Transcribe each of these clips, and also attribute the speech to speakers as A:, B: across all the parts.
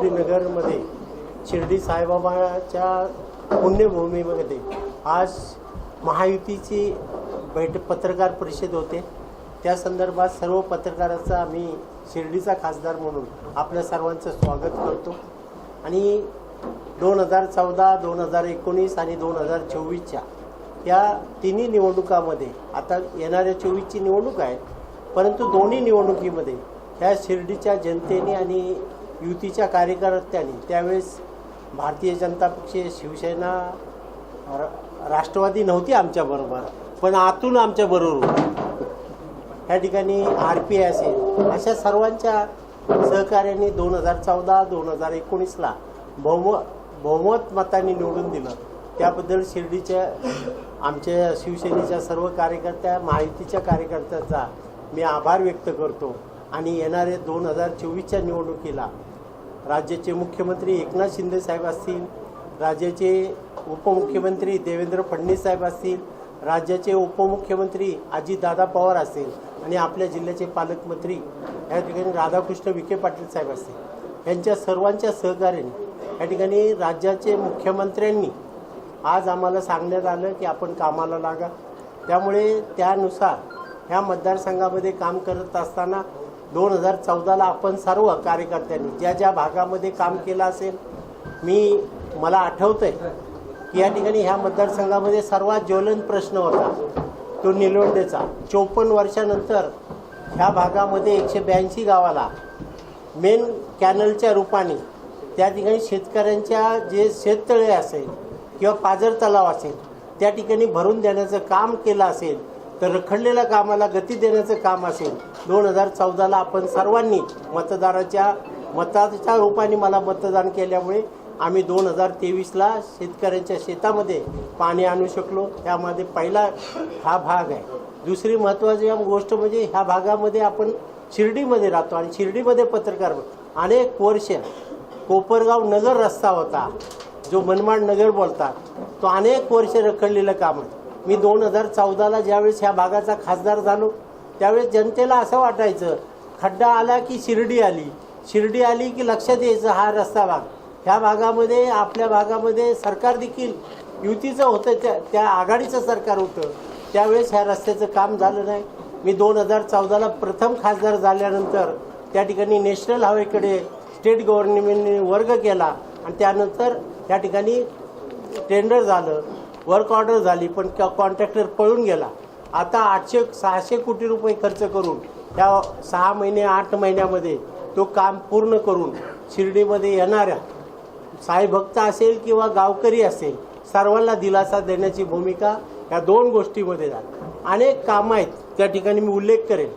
A: शिर्डीनगरमध्ये शिर्डी साईबाबाच्या पुण्यभूमीमध्ये आज महायुतीची बैठ पत्रकार परिषद होते. त्या संदर्भात सर्व पत्रकाराचा आम्ही शिर्डीचा खासदार म्हणून आपल्या सर्वांचं स्वागत करतो. आणि दोन हजार चौदा दोन हजार एकोणीस आणि दोन हजार चोवीसच्या या तिन्ही निवडणुकामध्ये आता येणाऱ्या चोवीसची निवडणूक आहे परंतु दोन्ही निवडणुकीमध्ये ह्या शिर्डीच्या जनतेने आणि युतीच्या कार्यकर्त्यांनी त्यावेळेस भारतीय जनता पक्ष शिवसेना रा- राष्ट्रवादी नव्हती आमच्याबरोबर पण आतून आमच्याबरोबर होती. ह्या ठिकाणी आर पी आय असेल अशा सर्वांच्या सहकार्याने दोन हजार चौदा दोन हजार एकोणीसला बहुम बहुमत मतांनी निवडून दिलं. त्याबद्दल शिर्डीच्या आमच्या शिवसेनेच्या सर्व कार्यकर्त्या महायुतीच्या कार्यकर्त्यांचा मी आभार व्यक्त करतो. आणि येणाऱ्या दोन हजार चोवीसच्या निवडणुकीला राज्याचे मुख्यमंत्री एकनाथ शिंदे साहेब असतील राज्याचे उपमुख्यमंत्री देवेंद्र फडणवीस साहेब असतील राज्याचे उपमुख्यमंत्री अजितदादा पवार असतील आणि आपल्या जिल्ह्याचे पालकमंत्री या ठिकाणी राधाकृष्ण विखे पाटील साहेब असतील. यांच्या सर्वांच्या सहकार्याने या ठिकाणी राज्याचे मुख्यमंत्र्यांनी आज आम्हाला सांगण्यात आलं की आपण कामाला लागा. त्यामुळे त्यानुसार ह्या मतदारसंघामध्ये काम करत असताना दोन हजार चौदाला आपण सर्व कार्यकर्त्यांनी ज्या ज्या भागामध्ये काम केलं असेल मी मला आठवतंय की या ठिकाणी ह्या मतदारसंघामध्ये सर्वात ज्वलंत प्रश्न होता तो निलवंडेचा चोपन्न वर्षानंतर ह्या भागामध्ये एकशे ब्याऐंशी गावाला मेन कॅनलच्या रूपाने त्या ठिकाणी शेतकऱ्यांच्या जे शेततळे असेल किंवा पाझर तलाव असेल त्या ठिकाणी भरून देण्याचं काम केलं असेल. तर रखडलेल्या कामाला गती देण्याचं काम असेल. दोन हजार चौदाला आपण सर्वांनी मतदाराच्या मताच्या रूपाने मला मतदान केल्यामुळे आम्ही दोन हजार तेवीसला शेतकऱ्यांच्या शेतामध्ये पाणी आणू शकलो. त्यामध्ये पहिला हा भाग आहे. दुसरी महत्त्वाची गोष्ट म्हणजे ह्या भागामध्ये आपण शिर्डीमध्ये राहतो आणि शिर्डीमध्ये पत्रकार अनेक वर्ष कोपरगाव नगर रस्ता होता जो मनमाड नगर बोलतात. तो अनेक वर्ष रखडलेलं काम आहे. मी दोन हजार चौदाला ज्यावेळेस ह्या भागाचा खासदार झालो त्यावेळेस जनतेला असं वाटायचं खड्डा आला की शिर्डी आली. शिर्डी आली की लक्षात यायचं हा रस्ता भाग. ह्या भागामध्ये आपल्या भागामध्ये सरकार देखील युतीचं होतं त्या त्या आघाडीचं सरकार होतं. त्यावेळेस ह्या रस्त्याचं काम झालं नाही. मी दोन हजार चौदाला प्रथम खासदार झाल्यानंतर त्या ठिकाणी नॅशनल हायवेकडे स्टेट गव्हर्नमेंटने वर्ग केला आणि त्यानंतर त्या ठिकाणी टेंडर झालं. वर्क ऑर्डर झाली पण कॉन्ट्रॅक्टर पळून गेला. आता आठशे सहाशे कोटी रुपये खर्च करून त्या सहा महिने आठ महिन्यामध्ये तो काम पूर्ण करून शिर्डीमध्ये येणाऱ्या साईभक्त असेल किंवा गावकरी असेल सर्वांना दिलासा देण्याची भूमिका या दोन गोष्टीमध्ये झाली. अनेक कामं आहेत त्या ठिकाणी मी उल्लेख करेन.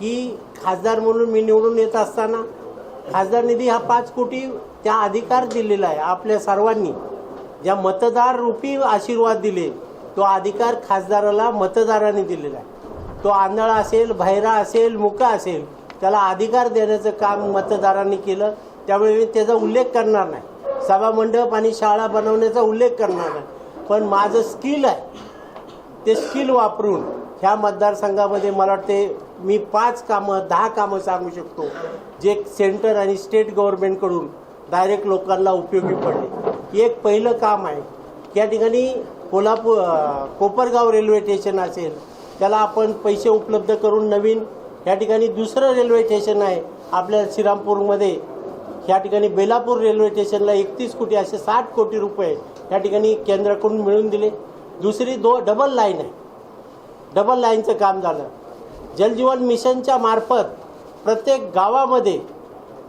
A: की खासदार म्हणून मी निवडून येत असताना खासदार निधी हा पाच कोटी त्या अधिकार दिलेला आहे आपल्या सर्वांनी. ज्या मतदार रूपी आशीर्वाद दिले तो अधिकार खासदाराला मतदारांनी दिलेला आहे. तो आंधळा असेल भैरा असेल मुका असेल त्याला अधिकार देण्याचं काम मतदारांनी केलं त्यामुळे मी त्याचा उल्लेख करणार नाही. सभा मंडप आणि शाळा बनवण्याचा उल्लेख करणार नाही. पण माझं स्किल आहे. ते स्किल वापरून ह्या मतदारसंघामध्ये मला वाटते मी पाच कामं दहा कामं सांगू शकतो जे सेंटर आणि स्टेट गव्हर्नमेंटकडून डायरेक्ट लोकांना उपयोगी पडले. एक पहिलं काम आहे. या ठिकाणी कोल्हापूर कोपरगाव रेल्वे स्टेशन असेल त्याला आपण पैसे उपलब्ध करून नवीन या ठिकाणी दुसरं रेल्वे स्टेशन आहे आपल्या श्रीरामपूरमध्ये. या ठिकाणी बेलापूर रेल्वे स्टेशनला एकतीस कोटी असे साठ कोटी रुपये या ठिकाणी केंद्राकडून मिळून दिले. दुसरी दो डबल लाईन आहे. डबल लाईनचं काम झालं. जलजीवन मिशनच्या मार्फत प्रत्येक गावामध्ये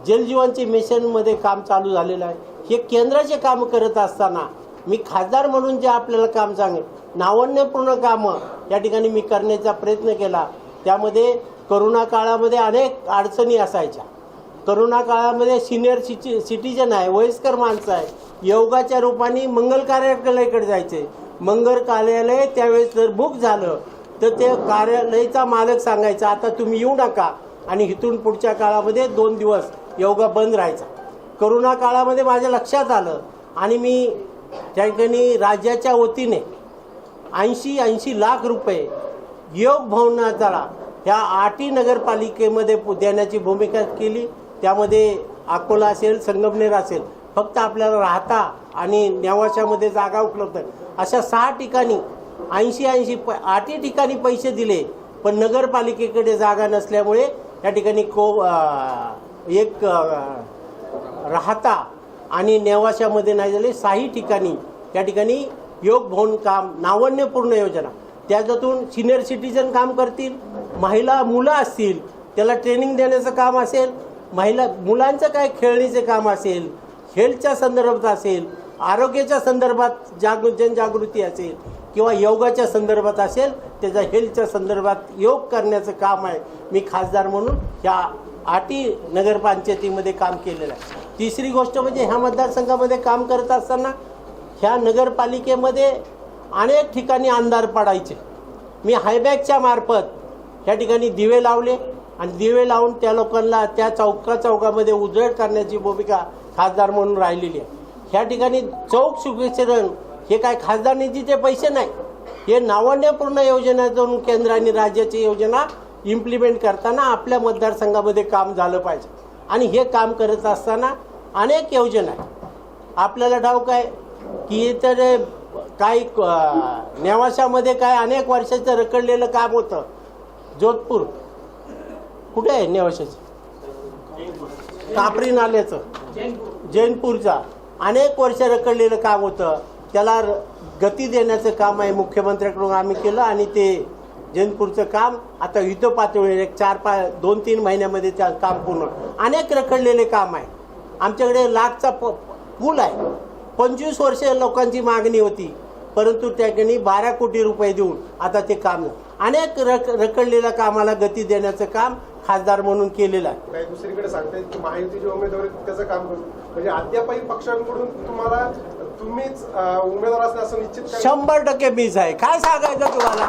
A: जलजीवनचे मिशनमध्ये काम चालू झालेलं आहे. हे केंद्राचे काम करत असताना मी खासदार म्हणून जे आपल्याला काम सांगेल नावन्यपूर्ण कामं या ठिकाणी मी करण्याचा प्रयत्न केला. त्यामध्ये करोना काळामध्ये अनेक अडचणी असायच्या. करोना काळामध्ये सिनियर सिटी सिटीजन आहे वयस्कर माणसं आहे. योगाच्या रूपाने मंगल कार्यालयाकडे जायचे. मंगल कार्यालय त्यावेळेस जर बुक झालं तर ते कार्यालयाचा मालक सांगायचा आता तुम्ही येऊ नका. आणि इथून पुढच्या काळामध्ये दोन दिवस योगा बंद राहायचा. करोना काळामध्ये माझ्या लक्षात आलं आणि मी त्या ठिकाणी राज्याच्या वतीने ऐंशी ऐंशी लाख रुपये योग भवनाचा ह्या आटी नगरपालिकेमध्ये देण्याची भूमिका केली त्यामध्ये अकोला असेल संगमनेर असेल फक्त आपल्याला राहता आणि नेवाशामध्ये जागा उपलब्ध आहे. अशा सहा ठिकाणी ऐंशी ऐंशी प आठही ठिकाणी पैसे दिले पण नगरपालिकेकडे जागा नसल्यामुळे या ठिकाणी को एक आ, राहता आणि नेवाशामध्ये नाही झाले साही ठिकाणी त्या ठिकाणी योग भवन काम नावन्यपूर्ण योजना. त्याच्यातून सिनियर सिटीजन काम करतील महिला मुलं असतील त्याला ट्रेनिंग देण्याचं काम असेल महिला मुलांचं काय खेळणीचे काम असेल हेल्थच्या संदर्भात असेल आरोग्याच्या संदर्भात जागृ जनजागृती असेल किंवा योगाच्या संदर्भात असेल त्याच्या हेल्थच्या संदर्भात योग करण्याचं काम आहे. मी खासदार म्हणून ह्या आटी नगरपंचायतीमध्ये काम केलेलं आहे. तिसरी गोष्ट म्हणजे ह्या मतदारसंघामध्ये काम करत असताना ह्या नगरपालिकेमध्ये अनेक ठिकाणी अंधार पडायचे. मी हायबॅकच्या मार्फत ह्या ठिकाणी दिवे लावले आणि दिवे लावून त्या लोकांना त्या चौका चौकामध्ये उजळ करण्याची भूमिका खासदार म्हणून राहिलेली आहे. ह्या ठिकाणी चौक सुविचरण हे काय खासदार निधीचे पैसे नाही हे नावान्यपूर्ण योजनेतून केंद्र आणि राज्याची योजना इम्प्लिमेंट करताना आपल्या मतदारसंघामध्ये काम झालं पाहिजे. आणि हे काम करत असताना अनेक योजना आहे आपल्याला ठाऊक आहे की तर काही नेवाशामध्ये काय अनेक वर्षाचं रखडलेलं काम होतं. जोधपूर. कुठे आहे नेवाशाचं? कापरी नाल्याचं. जैनपूरचा. अनेक वर्ष रखडलेलं काम होतं. त्याला र- गती देण्याचं काम आहे मुख्यमंत्र्याकडून आम्ही केलं आणि ते जैनपूरचं काम आता युद्ध पातळीवर एक चार पा दोन तीन महिन्यामध्ये त्या काम पूर्ण. अनेक रखडलेले काम आहे. आमच्याकडे लाखचा प पूल आहे. पंचवीस वर्ष लोकांची मागणी होती. परंतु त्या ठिकाणी बारा कोटी रुपये देऊन आता ते काम अनेक रख रखडलेल्या कामाला गती देण्याचं काम खासदार म्हणून केलेलं आहे.
B: काही दुसरीकडे सांगतायत की महायुतीचे उमेदवार त्याचं काम करू. म्हणजे अद्यापही पक्षांकडून तुम्हाला तुम्हीच उमेदवार असं निश्चित
A: शंभर टक्के मीच आहे. काय सांगायचं तुम्हाला?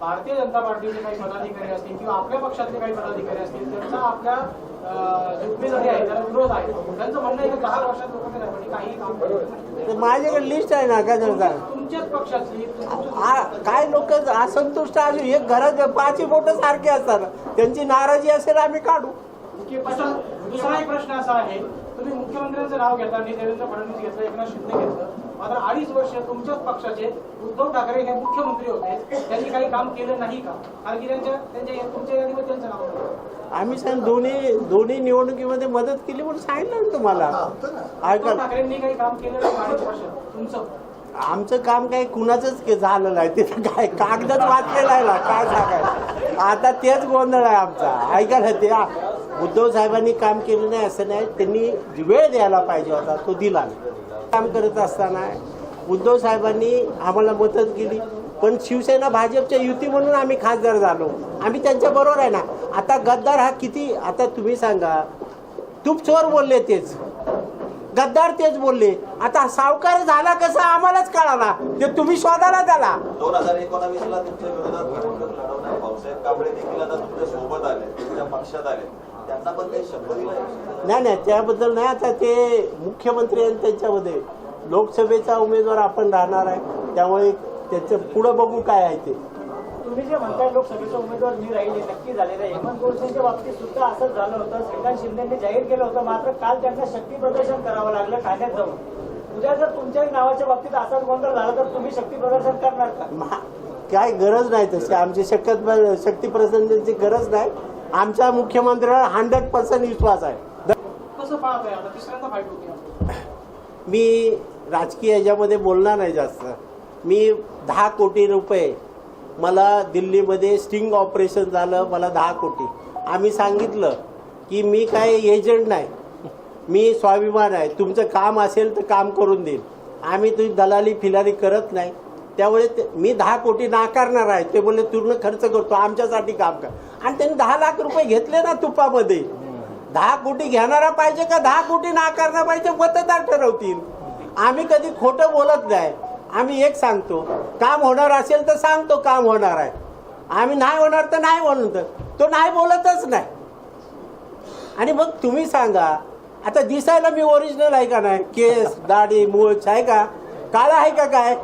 C: भारतीय जनता पार्टीचे काही पदाधिकारी असतील किंवा आपल्या पक्षातले काही पदाधिकारी असतील त्यांचा आपल्या अं, जी उमेदवारी आहे त्याला विरोध आहे. त्यांचं म्हणणं आहे की दहा वर्षात लोकांनी काही काम करत नाही.
A: तर माझ्याकडे लिस्ट आहे ना काय सांगता
C: तुमच्याच पक्षातली
A: आ- काय लोक असंतुष्ट असू एक घरात पाचही बोटं सारखे असतात. त्यांची नाराजी असेल आम्ही काढू.
C: दुसरा एक प्रश्न असा आहे तुम्ही मुख्यमंत्र्यांचं नाव घेतलं आणि देवेंद्र फडणवीस घेतलं एकनाथ शिंदे घेतलं. मात्र अडीच वर्ष तुमच्याच पक्षाचे उद्धव ठाकरे हे मुख्यमंत्री होते. त्यांनी काही काम केलं नाही का? कारण की त्यांच्या त्यांच्या तुमच्या यादीमध्ये त्यांचं नाव नव्हतं.
A: आम्ही सांग दोन्ही दोन्ही निवडणुकीमध्ये मदत केली म्हणून सांगितलं ना. तुम्हाला
C: ठाकरेंनी काही काम केलं तुमचं.
A: आमचं काम काही कुणाचंच झालं नाही. ते काय कागदात वाचलेलं आहे ना? काय सांगाय आता तेच गोंधळ आहे आमचा. ऐका ना ते आ- उद्धव साहेबांनी काम केलं नाही असं नाही. त्यांनी वेळ द्यायला पाहिजे होता तो दिला नाही. काम करत असताना उद्धव साहेबांनी आम्हाला मदत केली. पण शिवसेना भाजपच्या युती म्हणून आम्ही खासदार झालो. आम्ही त्यांच्या बरोबर आहे ना. आता गद्दार हा किती आता तुम्ही सांगा. तूप चोर बोलले तेच. गद्दार तेच बोलले. आता सावकार झाला कसा आम्हालाच कळाला. ते तुम्ही शोधाला त्याला.
D: दोन हजार एकोणावीस ला तुमच्या विरोधात कांबळे देखील आता तुमच्यासोबत आले तुमच्या पक्षात आले.
A: नाही नाही त्याबद्दल नाही. आता ते मुख्यमंत्री आहेत त्यांच्यामध्ये. लोकसभेचा उमेदवार आपण राहणार आहे. त्यामुळे त्याचं पुढं बघू काय आहे ते.
E: तुम्ही जे म्हणताय लोकसभेचा उमेदवार मी राहिले नक्की झालेलं आहे. हेमंत गोडसेंच्या बाबतीत सुद्धा असंच झालं होतं. श्रीकांत शिंदेने जाहीर केलं होतं. मात्र काल त्यांना शक्ती प्रदर्शन करावं लागलं ठाण्यात जाऊन. उद्या जर तुमच्याही नावाच्या बाबतीत असाच गोंधळ झाला तर तुम्ही शक्ती प्रदर्शन करणार का?
A: काय गरज नाही तशी. आमची शक्यत शक्ती प्रसन्नाची गरज नाही. आमच्या मुख्यमंत्र्यावर हंड्रेड पर्सेंट विश्वास आहे. मी राजकीय याच्यामध्ये बोलणार नाही जास्त. मी दहा कोटी रुपये मला दिल्लीमध्ये स्टिंग ऑपरेशन झालं मला दहा कोटी. आम्ही सांगितलं की मी काय एजंट नाही. मी स्वाभिमान आहे. तुमचं काम असेल तर काम करून देईल. आम्ही तुझी दलाली फिलाली करत नाही. त्यामुळे ते- मी दहा कोटी नाकारणार आहे. ते बोलले पूर्ण खर्च करतो. आमच्यासाठी काम कर. आणि त्यांनी दहा लाख रुपये घेतले ना तुपामध्ये. दहा कोटी घेणारा पाहिजे का? दहा कोटी नाकारणार पाहिजे मतदार ठरवतील. आम्ही कधी खोटं बोलत नाही. आम्ही एक सांगतो काम होणार असेल तर सांगतो काम होणार आहे. आम्ही नाही होणार तर नाही होणार तो नाही बोलतच नाही. आणि मग तुम्ही सांगा आता दिसायला मी ओरिजिनल आहे का नाही? केस दाढी मूळ आहे का? काळा आहे का काय?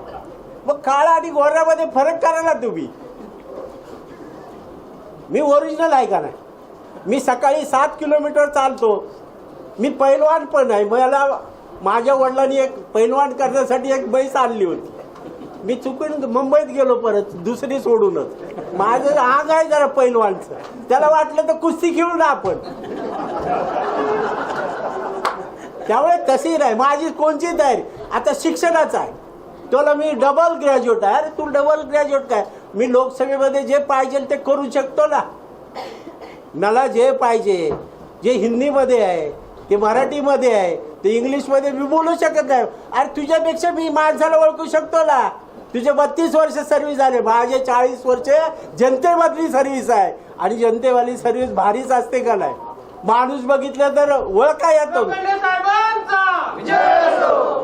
A: मग काळा आणि गोऱ्यामध्ये फरक करा ना तुम्ही. मी ओरिजिनल आहे का नाही? मी सकाळी सात किलोमीटर चालतो. मी पैलवान पण आहे. मला माझ्या वडिलांनी एक पैलवान करण्यासाठी एक बैस आणली होती. मी चुकून मुंबईत गेलो परत दुसरी सोडूनच. माझं आग आहे जरा पैलवानचं. त्याला वाटलं तर कुस्ती खेळू ना आपण. त्यामुळे तशी नाही. माझी कोणची तयारी? आता शिक्षणाचं आहे. तुला मी डबल ग्रॅज्युएट आहे. अरे तू डबल ग्रॅज्युएट काय? मी लोकसभेमध्ये जे पाहिजे ते करू शकतो ना. मला जे पाहिजे जे हिंदीमध्ये आहे ते मराठीमध्ये आहे ते इंग्लिशमध्ये मी बोलू शकत नाही. अरे तुझ्यापेक्षा मी माणसाला ओळखू शकतो ना. तुझे बत्तीस वर्ष सर्व्हिस झाले. माझे चाळीस वर्ष जनतेमधली सर्व्हिस आहे. आणि जनतेवाली सर्व्हिस भारीच असते का नाही? माणूस बघितलं तर ओळखा येतो